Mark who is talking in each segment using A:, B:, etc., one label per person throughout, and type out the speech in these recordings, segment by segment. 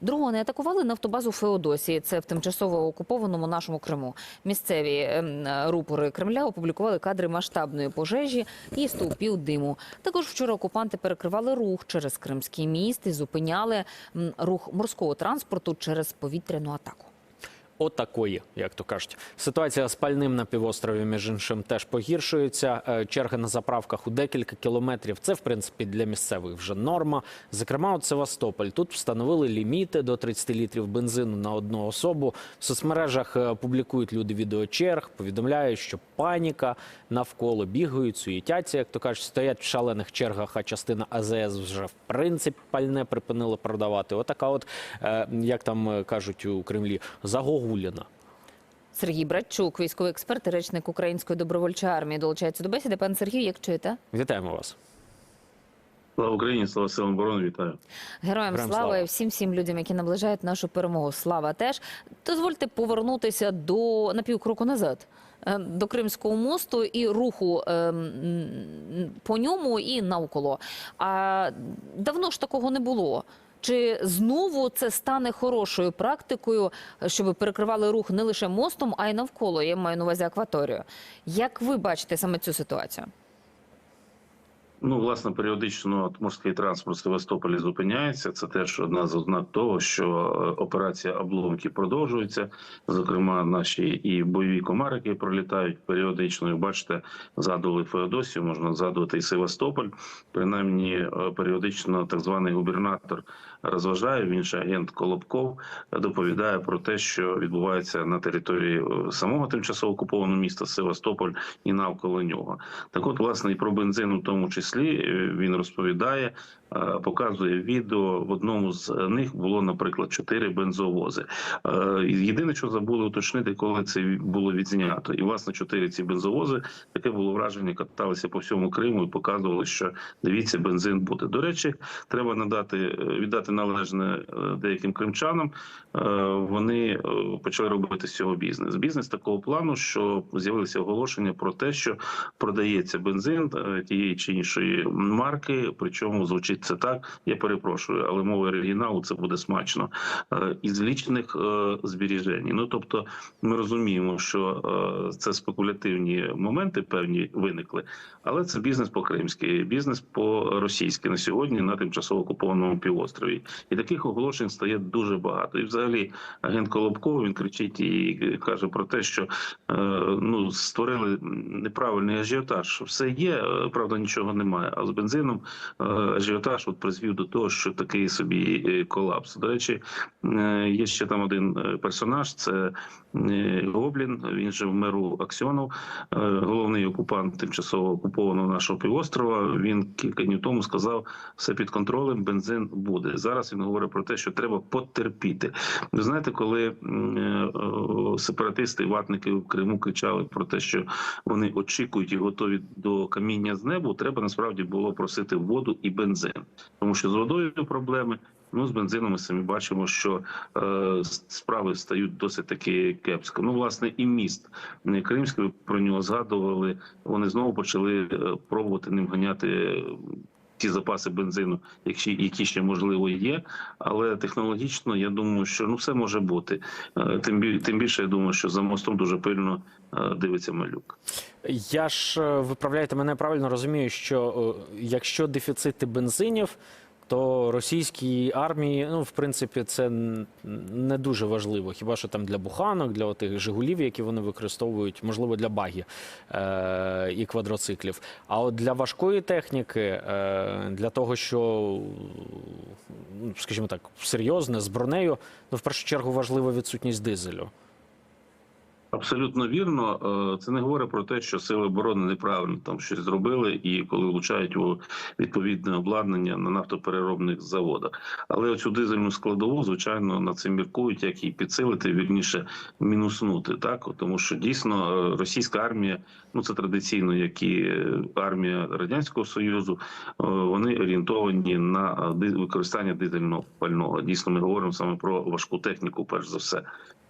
A: Дрони атакували нафтобазу Феодосії. Це в тимчасово окупованому нашому Криму. Місцеві ем, рупори Кремля опублікували кадри масштабної пожежі і стовпів диму. Також вчора окупанти перекривали рух через Кримський міст і зупиняли рух морського транспорту через повітряну атаку.
B: Отакої, як то кажуть. Ситуація з пальним на півострові, між іншим, теж погіршується. Е, Черги на заправках у декілька кілометрів. Це, в принципі, для місцевих вже норма. Зокрема, от Севастополь. Тут встановили ліміти до 30 літрів бензину на одну особу. В соцмережах е, публікують люди відео черг, повідомляють, що паніка навколо бігають, суєтяться, як то кажуть, стоять в шалених чергах, а частина АЗС вже в принципі пальне припинила продавати. Отака, от е, як там кажуть у Кремлі, загогуліна.
A: Сергій Братчук, військовий експерт і речник Української добровольчої армії, долучається до бесіди. Пан Сергій, як чуєте?
B: Вітаємо вас.
C: Слава Україні, слава силам оборони, вітаю.
A: Героям
B: Героям
A: слава
B: слава.
A: і всім всім людям, які наближають нашу перемогу. Слава теж. Дозвольте повернутися до на півкроку назад. е, До Кримського мосту і руху е, по ньому і навколо. А давно ж такого не було. Чи знову це стане хорошою практикою, щоб перекривали рух не лише мостом, а й навколо? Я маю на увазі акваторію. Як ви бачите саме цю ситуацію?
C: Ну, власне, періодично морський транспорт Севастополі зупиняється. Це теж одна з ознак того, що е, операція обломки продовжується. Зокрема, наші і бойові комарики пролітають періодично. І бачите, згадували Феодосію, можна згадувати і Севастополь. Принаймні, е, періодично так званий губернатор розважає. Він же агент Колобков доповідає про те, що відбувається на території е, самого тимчасово окупованого міста Севастополь і навколо нього. Так, от, власне, і про бензин у тому числі е, він розповідає, е, показує відео. В одному з них було, наприклад, чотири бензовози. Е, Єдине, що забули уточнити, коли це було відзнято. І власне чотири ці бензовози таке було враження, каталися по всьому Криму і показували, що дивіться, бензин буде. До речі, треба надати віддати належне деяким кримчанам. Вони почали робити з цього бізнес. Бізнес такого плану, що з'явилися оголошення про те, що продається бензин тієї чи іншої марки. Причому звучить це так. Я перепрошую, але мова оригіналу це буде смачно Е, із лічних е, збережень. Ну тобто, ми розуміємо, що е, це спекулятивні моменти певні виникли, але це бізнес по кримськи, бізнес по російськи на сьогодні на тимчасово окупованому півострові. І таких оголошень стає дуже багато. І взагалі агент Колобков він кричить і каже про те, що ну створили неправильний ажіотаж. Все є, правда, нічого немає. А з бензином е, ажіотаж от призвів до того, що такий собі е, колапс. До речі, е, є ще там один персонаж. Це Гоблін. Він же в меру Аксьонов, головний окупант тимчасово окупованого нашого півострова. Він кілька днів тому сказав, все під контролем, бензин буде. Зараз він говорить про те, що треба потерпіти. Ви знаєте, коли сепаратисти, ватники в Криму кричали про те, що вони очікують і готові до каміння з небу, треба насправді було просити воду і бензин, тому що з водою проблеми. Ну, з бензином ми самі бачимо, що е, справи стають досить таки кепсько. Ну, власне, і міст Кримський, ви про нього згадували. Вони знову почали е, пробувати ним ганяти. Е, Ті запаси бензину, які, які ще можливо є, але технологічно я думаю, що ну все може бути. Е, Тим тим більше я думаю, що за мостом дуже пильно е, дивиться малюк.
B: Я ж виправляєте виправляйте мене правильно розумію, що е, якщо дефіцити бензинів, то російській армії, ну в принципі, це не дуже важливо. Хіба що там для буханок, для тих жигулів, які вони використовують, можливо, для багі е- і квадроциклів. А от для важкої техніки, е- для того, що, ну, скажімо так, серйозне з бронею, ну в першу чергу важлива відсутність дизелю.
C: Абсолютно вірно. Е, Це не говорить про те, що сили оборони неправильно там щось зробили, і коли влучають у відповідне обладнання на нафтопереробних заводах. Але оцю дизельну складову, звичайно, над цим міркують, як її підсилити, вірніше мінуснути. Так, тому що дійсно е, російська армія, ну це традиційно, як і е, армія радянського союзу, вони орієнтовані на використання дизельного пального. Дійсно, ми говоримо саме про важку техніку, перш за все.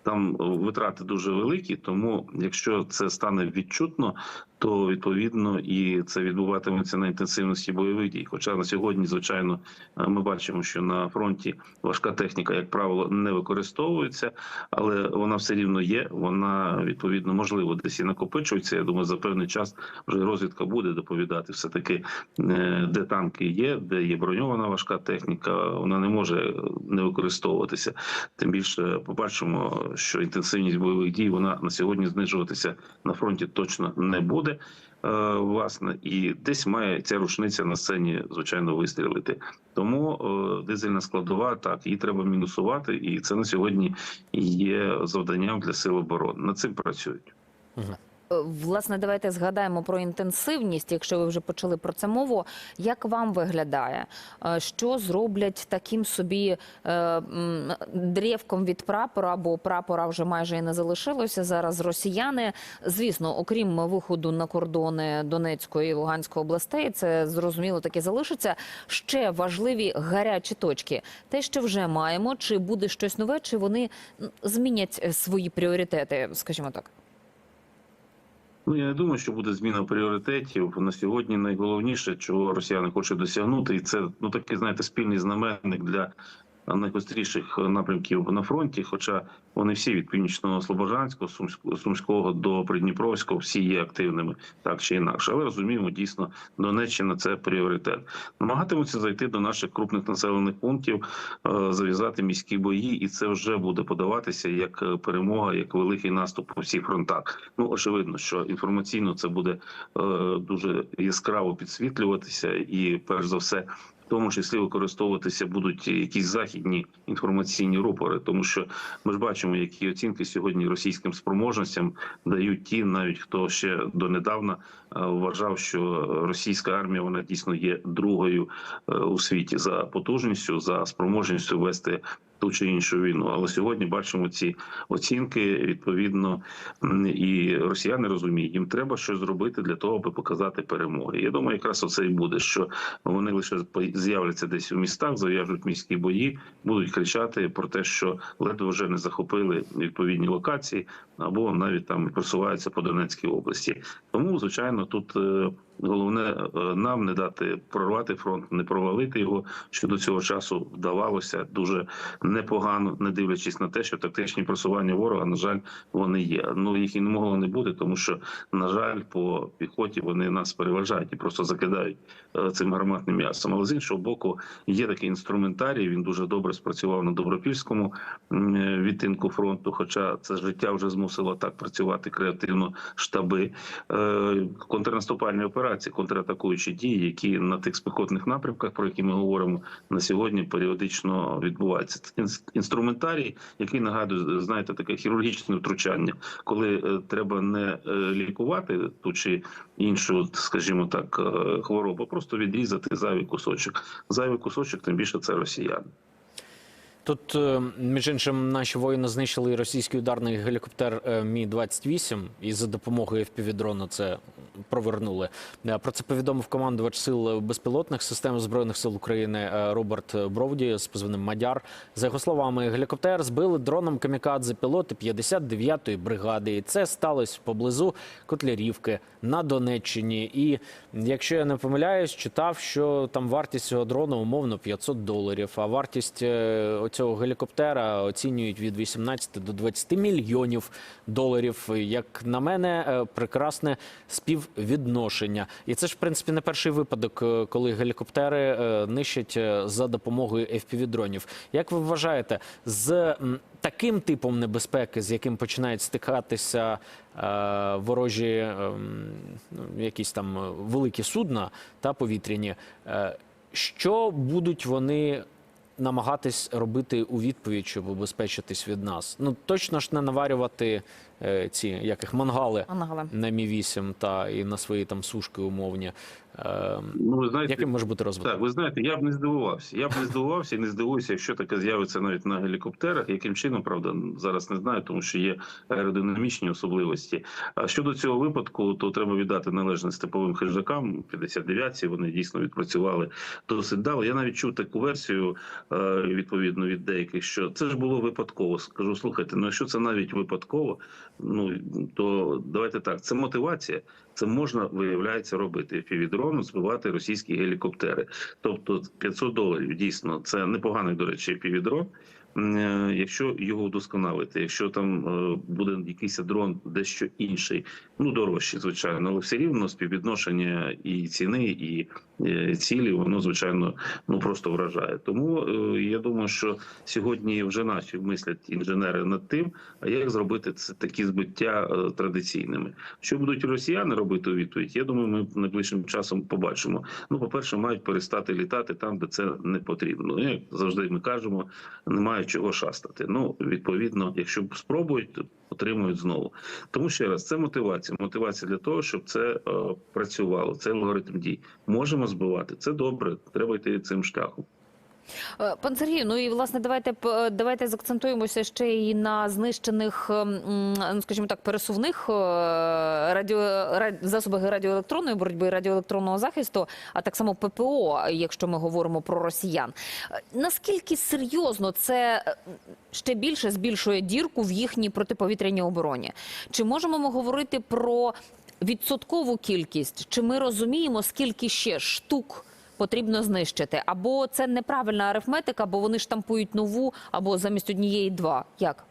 C: Там е, витрати дуже великі. Тому, якщо це стане відчутно, то відповідно і це відбуватиметься на інтенсивності бойових дій. Хоча на сьогодні, звичайно, е, ми бачимо, що на фронті важка техніка, як правило, не використовується, але вона все рівно є. Вона відповідно можливо десь і накопичується. Я думаю, за певний час вже розвідка буде доповідати все таки, де танки є, де є броньована важка техніка. Вона не може не використовуватися. Тим більше побачимо, що інтенсивність бойових дій вона на сьогодні знижуватися на фронті точно не буде. Е, Власне, і десь має ця рушниця на сцені, звичайно, вистрілити. Тому е, дизельна складова так її треба мінусувати, і це на сьогодні є завданням для сил оборони. Над цим працюють.
A: Власне, давайте згадаємо про інтенсивність, якщо ви вже почали про це мову. Як вам виглядає? Е, Що зроблять таким собі е, древком від прапора, бо прапора вже майже і не залишилося зараз росіяни. Звісно, окрім виходу на кордони Донецької і Луганської областей, це зрозуміло таки залишиться. Ще важливі гарячі точки. Те, що вже маємо, чи буде щось нове, чи вони змінять е, свої пріоритети, скажімо так.
C: Ну я не думаю, що буде зміна пріоритетів на сьогодні. Найголовніше, чого росіяни хочуть досягнути, і це ну такий, знаєте, спільний знаменник для найгостріших напрямків на фронті. Хоча вони всі від північного Слобожанського, Сумського, Сумського до Придніпровського, всі є активними, так чи інакше. Але розуміємо, дійсно Донеччина це пріоритет. Намагатимуться зайти до наших крупних населених пунктів, е, зав'язати міські бої, і це вже буде подаватися як е, перемога, як великий наступ по всіх фронтах. Ну очевидно, що інформаційно це буде е, дуже яскраво підсвітлюватися, і перш за все. Тому числі використовуватися будуть якісь західні інформаційні рупори, тому що ми ж бачимо, які оцінки сьогодні російським спроможностям дають ті, навіть хто ще донедавна е, вважав, що російська армія вона дійсно є другою е, у світі за потужністю, за спроможністю вести ту чи іншу війну. Але сьогодні бачимо ці оцінки. Відповідно, і росіяни розуміють, їм треба щось зробити для того, аби показати перемоги. Я думаю, якраз оце і буде, що вони лише з'являться десь у містах, зав'яжуть міські бої, будуть кричати про те, що ледве вже не захопили відповідні локації, або навіть там просуваються по Донецькій області. Тому, звичайно, тут. Головне е, нам не дати прорвати фронт, не провалити його, що до цього часу вдавалося дуже непогано, не дивлячись на те, що тактичні просування ворога, на жаль, вони є. Ну їх і не могло не бути, тому що на жаль, по піхоті вони нас переважають і просто закидають е, цим гарматним м'ясом. Але з іншого боку, є такий інструментарій. Він дуже добре спрацював на добропільському е, відтинку фронту. Хоча це життя вже змусило так працювати креативно штаби контрнаступальні операції, контратакуючі дії, які на тих спекотних напрямках, про які ми говоримо на сьогодні, періодично відбуваються. Інструментарій, який нагадує, знаєте, таке хірургічне втручання, коли е, треба не е, лікувати ту чи іншу, скажімо так, е, хворобу, просто відрізати зайвий кусочок. Зайвий кусочок, тим більше це росіяни.
B: Тут, між іншим, наші воїни знищили російський ударний гелікоптер е, Мі-28 і за допомогою FPV-дрона це провернули. Е, Про це повідомив командувач сил безпілотних систем Збройних сил України е, Роберт Бровді з позивним Мадяр. За його словами, гелікоптер збили дроном камікадзе пілоти 59-ї бригади. І це сталося поблизу Котлярівки на Донеччині. І якщо я не помиляюсь, читав, що там вартість цього дрона умовно 500 доларів. А вартість е, цього гелікоптера оцінюють від 18 до 20 мільйонів доларів. Як на мене, прекрасне співвідношення. І це ж в принципі не перший випадок, е, коли гелікоптери е, нищать е, за допомогою FPV-дронів. Як ви вважаєте, з таким типом небезпеки, з яким починають стикатися е, ворожі ем, ну, якісь там е, великі судна та повітряні, е, що будуть вони намагатись робити у відповідь, щоб убезпечитись від нас? Ну точно ж не наварювати е, ці як їх мангали
A: Ангела.
B: на Мі 8 та і на свої там сушки умовні. Е,
C: Ну, ви знаєте,
B: яким може бути розвиток?
C: Так, ви знаєте, я б не здивувався. Я б не здивувався і не здивуюся, якщо таке з'явиться навіть на гелікоптерах. Яким чином, правда, зараз не знаю, тому що є аеродинамічні особливості. А щодо цього випадку, то треба віддати належне степовим хижакам. 59-ці вони дійсно відпрацювали досить дало. Я навіть чув таку версію е, відповідно від деяких, що це ж було випадково. Скажу, слухайте, ну якщо це навіть випадково, ну то давайте так. Це мотивація. Це можна виявляється робити півдрону, збивати російські гелікоптери. Тобто 500 доларів дійсно це непоганий, до речі, півдрон. Якщо його вдосконалити, якщо там е, буде якийсь дрон дещо інший, ну дорожчий, звичайно, але все рівно співвідношення і ціни, і е, цілі, воно звичайно ну просто вражає. Тому е, я думаю, що сьогодні вже наші мислять інженери над тим, а як зробити це такі збиття е, традиційними. Що будуть росіяни робити у відповідь? Я думаю, ми найближчим часом побачимо. Ну, по перше, мають перестати літати там, де це не потрібно. Ну, Як завжди ми кажемо, немає чого шастати. Ну, відповідно, якщо спробують, то отримують знову. Тому ще раз, це мотивація. Мотивація для того, щоб це е, працювало. Це алгоритм дій. Можемо збивати. Це добре. Треба йти цим шляхом.
A: Е, Пан Сергію, ну і власне давайте п- давайте закцентуємося ще й на знищених, ем, ну скажімо так, пересувних е, радіо засобах радіоелектронної боротьби радіоелектронного захисту, а так само ППО, якщо ми говоримо про росіян. Е, Наскільки серйозно це е, ще більше збільшує дірку в їхній протиповітряній обороні? Чи можемо ми говорити про відсоткову кількість? Чи ми розуміємо, скільки ще штук? Потрібно знищити. Або це неправильна арифметика, бо вони штампують нову, або замість однієї два. Як?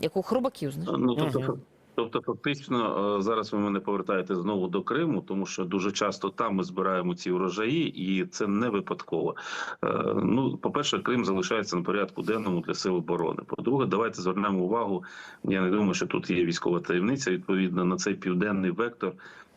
A: Як у хробаків, знаєш?
C: Ну тобто, тобто, фактично, е, зараз ви мене повертаєте знову до Криму, тому що дуже часто там ми збираємо ці урожаї, і це не випадково. Е, Ну, по-перше, Крим залишається на порядку денному для сил оборони. По-друге, давайте звернемо увагу. Я не думаю, що тут є військова таємниця. Відповідно на цей південний вектор.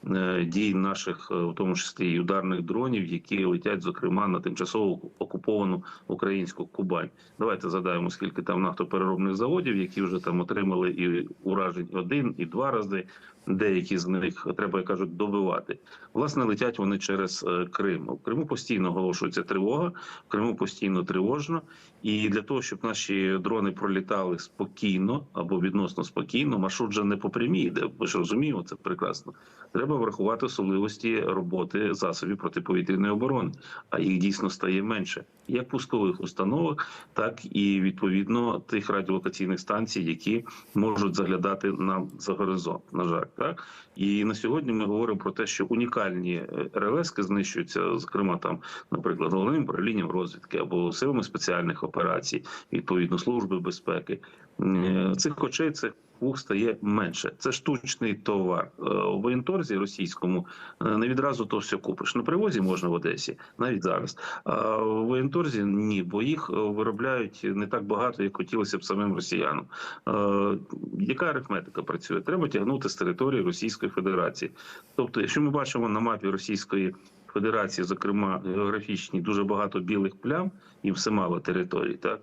C: Е, Дій наших, е, в тому числі і ударних дронів, які летять, зокрема, на тимчасово окуповану українську Кубань. Давайте задаємо, скільки там нафтопереробних заводів, які вже там отримали і уражень один, і два рази. Деякі з них треба як кажуть добивати. Власне, летять вони через е, Крим. У Криму постійно оголошується тривога, в Криму постійно тривожно. І для того, щоб наші дрони пролітали спокійно або відносно спокійно, маршрут же не по прямій йде. Ви ж розуміємо, це прекрасно. Треба врахувати особливості роботи засобів протиповітряної оборони, а їх дійсно стає менше, як пускових установок, так і відповідно тих радіолокаційних станцій, які можуть заглядати нам за горизонт. На жаль, так і на сьогодні ми говоримо про те, що унікальні е, РЛС знищуються, зокрема там, наприклад, головним управлінням розвідки або силами спеціальних операцій, відповідно служби безпеки. Е, Цих очей цих вух стає менше. Це штучний товар Е, у воєнторзі російському. е, Не відразу то все купиш. На привозі можна в Одесі, навіть зараз. А в воєнторзі ні, бо їх е, виробляють не так багато, як хотілося б самим росіянам. Е, Яка арифметика працює? Треба тягнути з території Російської Федерації. Тобто, якщо ми бачимо на мапі Російської Федерації, зокрема географічні, дуже багато білих плям, їм все мало територій, так.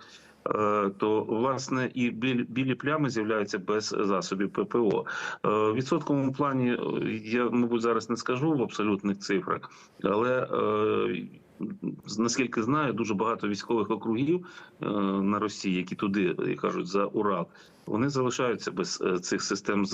C: Е, То власне і білі, плями з'являються без засобів ППО. Е, В відсотковому плані е, я мабуть зараз не скажу в абсолютних цифрах, але наскільки знаю, дуже багато військових округів е, на Росії, які туди як кажуть за Урал. Вони залишаються без е, цих систем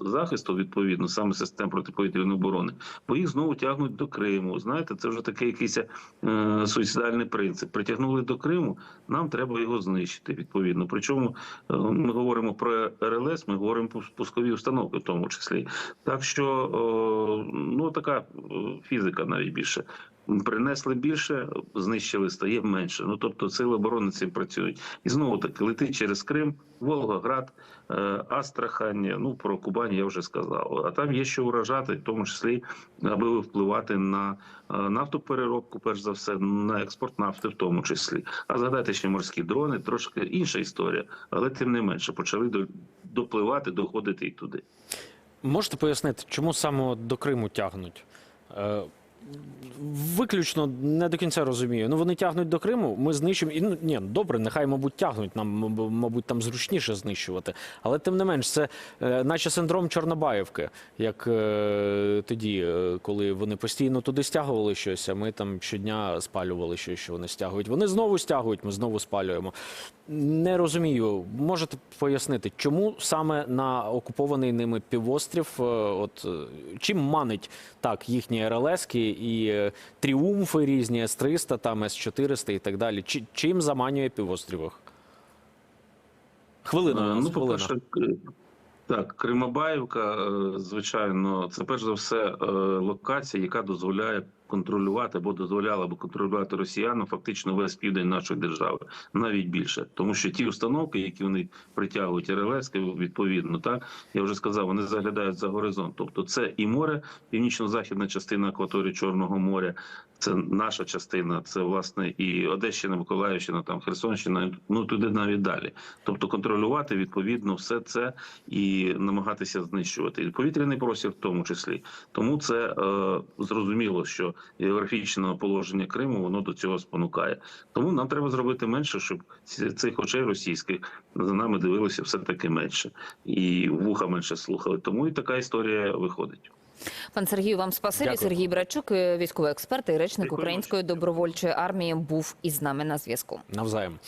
C: захисту, відповідно, саме систем протиповітряної оборони, бо їх знову тягнуть до Криму. Знаєте, це вже такий якийсь е, суїцидальний принцип. Притягнули до Криму, нам треба його знищити. Відповідно. Причому ми говоримо про РЛС, ми говоримо про пускові установки, в тому числі. Так що ну така фізика навіть більше. Принесли більше, знищили, стає менше. Ну тобто сили оборони цим працюють. І знову таки летить через Крим, Волгоград, е, Астрахань. Ну про Кубань я вже сказав. А там є що вражати, в тому числі аби впливати на е, нафтопереробку, перш за все, на експорт нафти, в тому числі. А згадайте ще морські дрони, трошки інша історія, але тим не менше почали допливати, доходити і туди.
B: Можете пояснити, чому саме до Криму тягнуть? Виключно не до кінця розумію. Ну вони тягнуть до Криму. Ми знищимо і ну ні, добре, нехай мабуть тягнуть. Нам мабуть там зручніше знищувати. Але тим не менш, це е, наче синдром Чорнобаївки, як е, тоді, е, коли вони постійно туди стягували щось, а ми там щодня спалювали щось, що вони стягують. Вони знову стягують, ми знову спалюємо. Не розумію. Можете пояснити, чому саме на окупований ними півострів, е, от е, чим манить так їхні РЛСки і е, тріумфи різні С-300, там С-400 і так далі. Чи, чим заманює півострів? Хвилина,
C: Е, Ну, по-перше, так, Кримабаївка, е, звичайно, це перш за все локація, яка дозволяє контролювати або дозволяла б контролювати росіянам фактично весь південь нашої держави, навіть більше, тому що ті установки, які вони притягують РЛС, відповідно, так я вже сказав, вони заглядають за горизонт. Тобто, це і море, північно-західна частина акваторії Чорного моря, це наша частина, це власне і Одещина, Миколаївщина, там Херсонщина, ну туди навіть далі. Тобто контролювати відповідно все це і намагатися знищувати і повітряний простір, в тому числі. Тому це е, зрозуміло, що географічне положення Криму воно до цього спонукає. Тому нам треба зробити менше, щоб цих очей російських за нами дивилося все таки менше і вуха менше слухали. Тому і така історія виходить.
A: Пан Сергію, вам спасибі.
B: Дякую.
A: Сергій Брачук, е, військовий експерт і речник
C: Дякую.
A: Української добровольчої армії, був із нами на зв'язку.
B: Навзаєм.